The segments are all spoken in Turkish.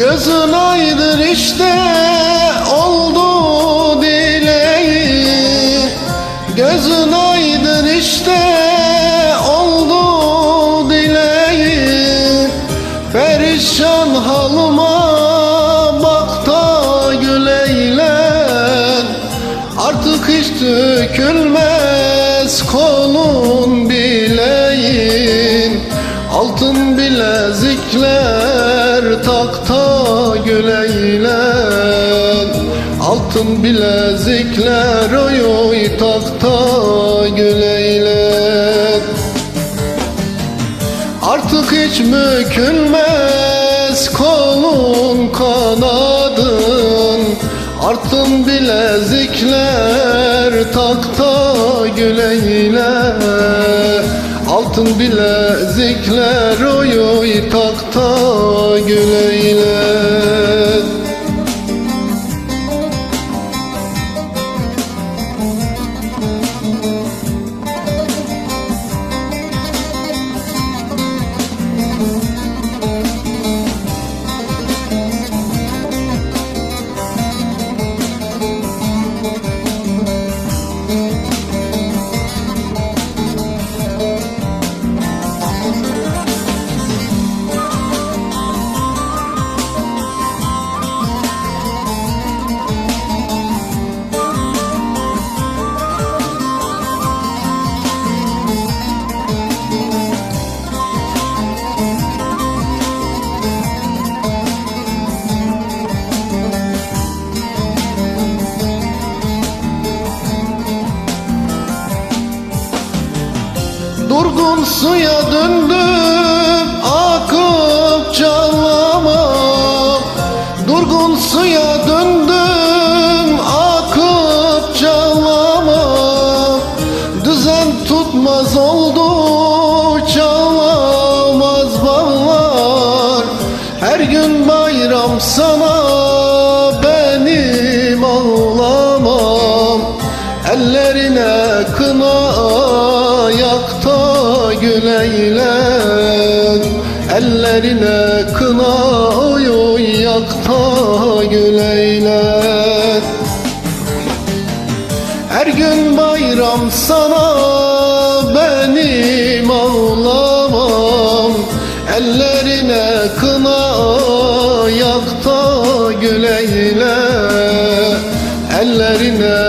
Gözün aydın işte oldu dileği Gözün aydın işte oldu dileği Perişan halıma bak da güleylen Artık hiç dökülmez kolun Altın bilezikler oy oy takta güleylen Artık hiç mükülmez kolun kanadın. Artın bilezikler takta güleyle. Altın bilezikler oy oy takta güleyle Durgun suya döndüm akıp çalama Durgun suya döndüm akıp çalama Düzen tutmaz oldu çalamaz bağlar. Her gün bayram sana benim ağlamam. Ellerine kına yakta güleylen Ellerine kına oy oy yakta güleylen Her gün bayram sana benim ağlamam. Ellerine kına yakta güleyle Ellerine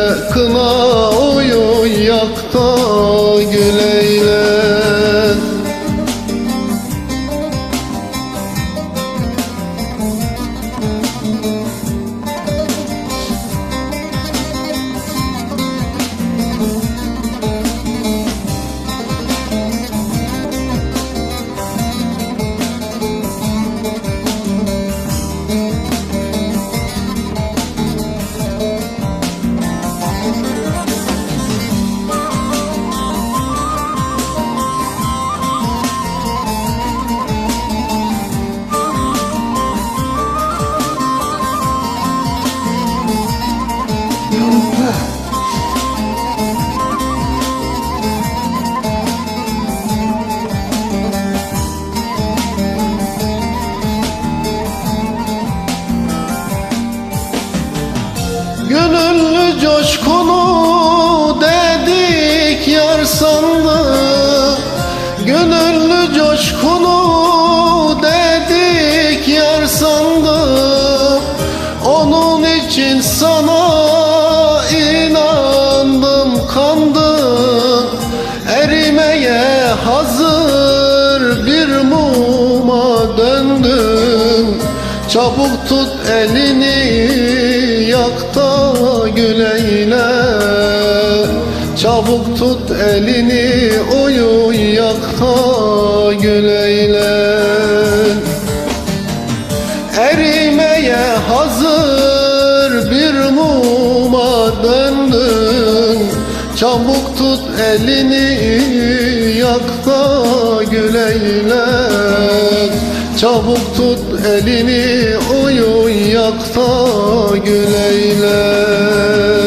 coşkunu dedik yar sandı. Gönüllü coşkunu dedik yar sandı. Onun için sana inandım kandım Erimeye hazır bir muma döndüm. Çabuk tut elini Çabuk tut elini oy oy yakta güleyle Erimeye hazır bir muma döndün. Çabuk tut elini yakta güleyle Çabuk tut elini oy oy yakta güleyle